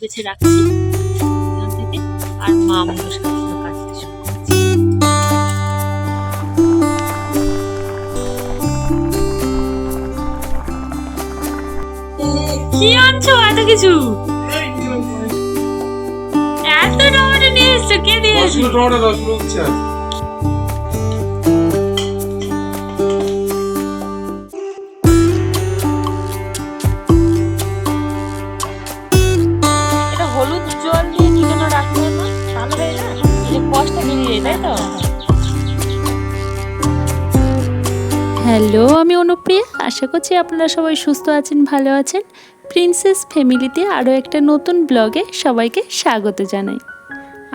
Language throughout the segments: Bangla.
বেছে রাখছি। এখান থেকে আর মা মুলো শাকগুলো কাটতে শুরু করেছি কি আনছো এত কিছু? এত টমেটো নিয়ে এসছো? কে দিয়েছে দশ মিনিট দশ হ্যালো আমি অনুপ্রিয়া। আশা করছি আপনারা সবাই সুস্থ আছেন ভালো আছেন। প্রিন্সেস ফ্যামিলিতে আরও একটা নতুন ব্লগে সবাইকে স্বাগত জানাই।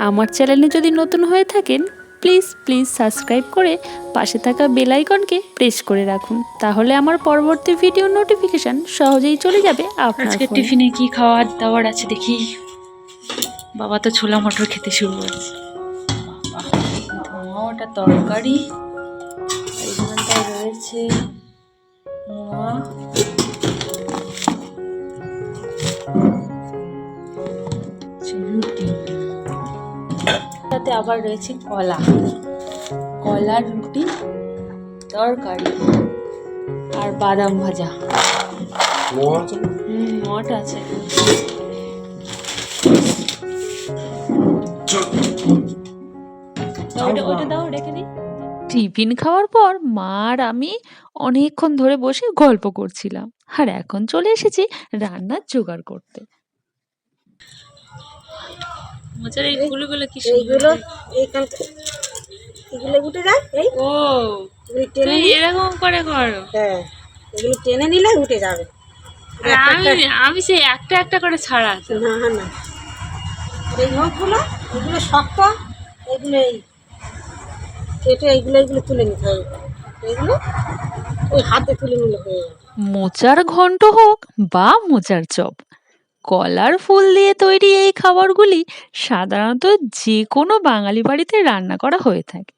আমার চ্যানেলে যদি নতুন হয়ে থাকেন প্লিজ প্লিজ সাবস্ক্রাইব করে পাশে থাকা বেল আইকনকে প্রেস করে রাখুন। তাহলে আমার পরবর্তী ভিডিও নোটিফিকেশান সহজেই চলে যাবে আপনার আজকে টিফিনে কি খাওয়ার দাওয়ার আছে দেখি? বাবা তো ছোলা মটর খেতে শুরু করেছে। ওটা তরকারি। এইখানটায় রয়েছে। মোয়া রুটি। তাতে আবার রয়েছে কলা। কলা রুটি তরকারি আর বাদাম ভাজা। মোয়া আছে। মঠ আছে দাও, ওটা- ওটা দাও রেখে দিই। টিফিন খাওয়ার পর মা আর আমি অনেকক্ষণ ধরে বসে গল্প করছিলাম। আর এখন চলে এসেছি রান্নার জোগাড় করতে। মোচার এই ফুলগুলো কি এইগুলো এইখান এগুলো উঠে যায় এই ও টেনে তুমি এরকম করে করো। হ্যাঁ এগুলো টেনে নিলে উঠে যাবে। আমি আমি সেই একটা একটা করে ছাড়া না না। এই হোকগুলো এগুলো শক্ত এগুলো এই কেটে এইগুলো তুলে নিতে হবে। এগুলো ওই হাতে তুলে নিলে হয়ে যাবে। মোচার ঘন্ট হোক বা মোচার চপ, কলার ফুল দিয়ে তৈরি এই খাবারগুলি সাধারণত যে কোনো বাঙালি বাড়িতে রান্না করা হয়ে থাকে।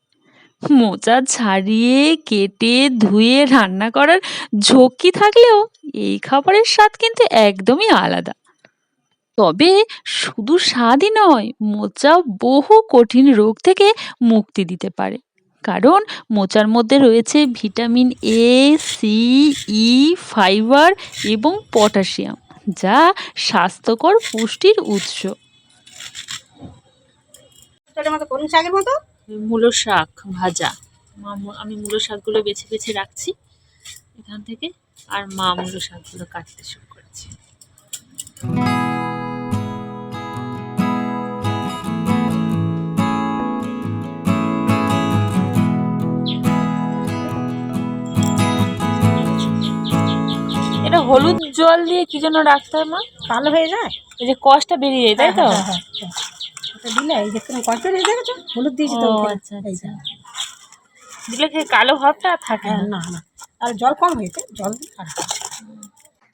মোচা ছাড়িয়ে কেটে, ধুয়ে রান্না করার ঝক্কি থাকলেও এই খাবারের স্বাদ কিন্তু একদমই আলাদা। তবে শুধু স্বাদই নয়, মোচা বহু কঠিন রোগ থেকে মুক্তি দিতে পারে। কারণ মোচার মধ্যে রয়েছে vitamin A C E fibre এবং পটাশিয়াম যা স্বাস্থ্যকর পুষ্টির উৎস। মতো কোন শাকের মতো? মূলো শাক ভাজা। মা আমি মূলো শাকগুলো বেছে বেছে রাখছি এখান থেকে আর মা মূলো শাকগুলো কাটতে শুরু করেছে। হলুদ জল দিয়ে কি জন্য রাখতে হয় মা? কালো হয়ে যায়? এই যে কষটা বেরিয়ে যায় তাই তো? হ্যাঁ, হ্যাঁ, হ্যাঁ, দিলে এই যে কষ্ট হয়ে দেখেছ হলুদ দিয়েছি তো আচ্ছা, আচ্ছা। দিলে কি কালো ভাবটা থাকে না? না না। আর জল কম হয়েছে জল আর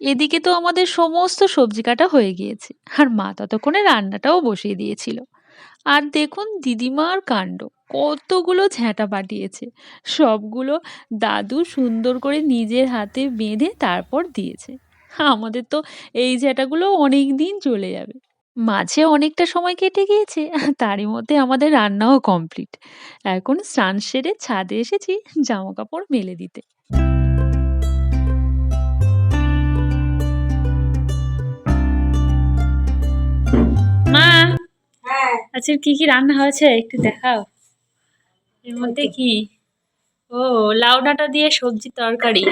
এদিকে তো আমাদের সমস্ত সবজি কাটা হয়ে গিয়েছে আর মা ততক্ষণে রান্নাটাও বসিয়ে দিয়েছিল। আর দেখুন দিদিমার কাণ্ড, কতগুলো ঝ্যাঁটা পাঠিয়েছে। সবগুলো দাদু সুন্দর করে নিজের হাতে বেঁধে তারপর দিয়েছে। আমাদের তো এই ঝ্যাঁটাগুলো অনেক দিন চলে যাবে। মাঝে অনেকটা সময় কেটে গিয়েছে, তারই মধ্যে আমাদের রান্নাও কমপ্লিট। এখন স্নান সেরে ছাদে এসেছি জামা কাপড় মেলে দিতে। মা! আচ্ছা কি কি রান্না হয়েছে একটু দেখাও। এর মধ্যে কি? ও লাউ ডাঁটা দিয়ে সবজি তরকারি।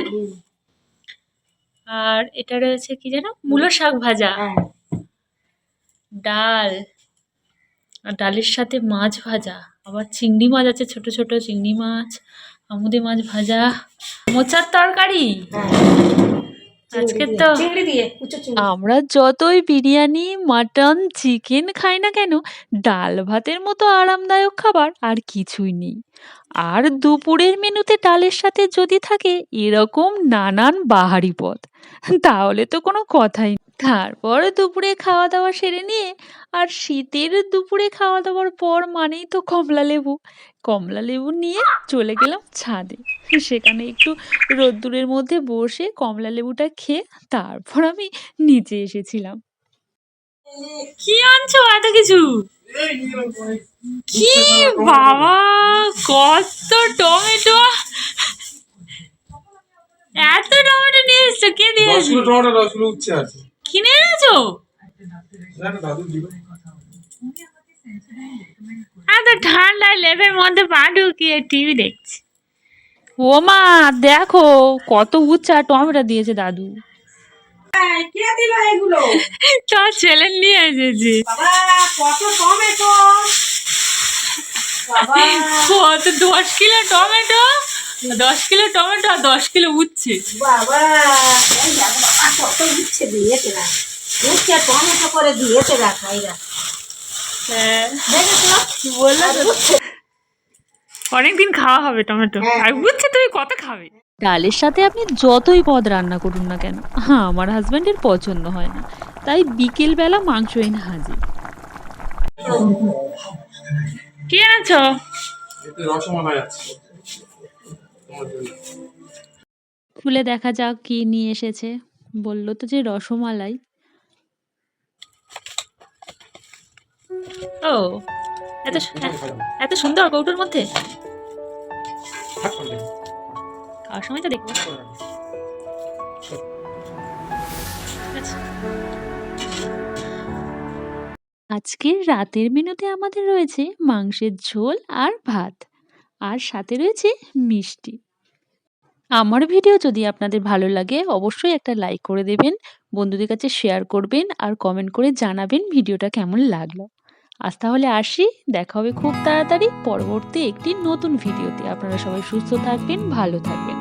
আর এটা রয়েছে কি যেন? মূলো শাক ভাজা। হ্যাঁ। ডাল। আর ডালের সাথে মাছ ভাজা। আবার চিংড়ি মাছ আছে ছোট ছোট চিংড়ি মাছ আমুদে মাছ ভাজা। মোচার তরকারি? হ্যাঁ। আজকে তো চিংড়ি দিয়ে আমরা যতই বিরিয়ানি মাটন চিকেন খাই না কেন ডাল ভাতের মতো আরামদায়ক খাবার আর কিছুই নেই আর দুপুরের মেনুতে ডালের সাথে যদি থাকে এরকম নানান বাহারি পদ তাহলে তো কোনো কথাই নেই। তারপর দুপুরে খাওয়া দাওয়া সেরে নিয়ে আর শীতের দুপুরে খাওয়া দাওয়ার পর মানেই তো কমলা লেবু। কমলা লেবু নিয়ে চলে গেলাম ছাদে। সেখানে একটু রোদ্দুরের মধ্যে বসে কমলা লেবুটা খেয়ে তারপর আমি নিচে এসেছিলাম। কি আনছো এত কিছু। কি বাবা কত টমেটো। এত টমেটো নিয়ে এসছো কে দিয়ে টমেটো উচ্ছে আছে। কিনে এনেছো? এত ঠান্ডায় লেপের মধ্যে পা ঢুকিয়ে টিভি দেখছি। ও মা দেখো কত উচ্চা টমেটো দিয়েছে দাদু। এই, কে তোর ছেলে নিয়ে এসেছি। টমেটো? কত দশ কিলো টমেটো? দশ কিলো টমেটো আর দশ কিলো উচ্ছে। বাবা এই দেখো বাবা কত উচ্ছে দিয়েছে উচ্ছে টমেটো করে দিয়েছে দেখো এইরা হ্যাঁ। অনেকদিন খাওয়া হবে টমেটো। হ্যাঁ। আর উচ্ছে তুমি কত খাবে? ডালের সাথে আপনি যতই পদ রান্না করুন না কেন হ্যাঁ আমার হাজব্যান্ডের পছন্দ হয় না। তাই বিকেলবেলা মাংস এনে হাজির। কি এতে রসমালাই আছে। খুলে দেখা যাক কি নিয়ে এসেছে। বলল তো যে রসমালাই। ও এত এত সুন্দর কৌটোর মধ্যে? খাওয়ার সময় তো দেখব। আচ্ছা। আজকের রাতের মেনুতে আমাদের রয়েছে মাংসের ঝোল আর ভাত। আর সাথে রয়েছে মিষ্টি। আমার ভিডিও যদি আপনাদের ভালো লাগে, অবশ্যই একটা লাইক করে দেবেন, বন্ধুদের কাছে শেয়ার করবেন আর কমেন্ট করে জানাবেন ভিডিওটা কেমন লাগল। আজ তাহলে আসি, দেখা হবে খুব তাড়াতাড়ি পরবর্তী একটি নতুন ভিডিওতে। আপনারা সবাই সুস্থ থাকবেন, ভালো থাকবেন।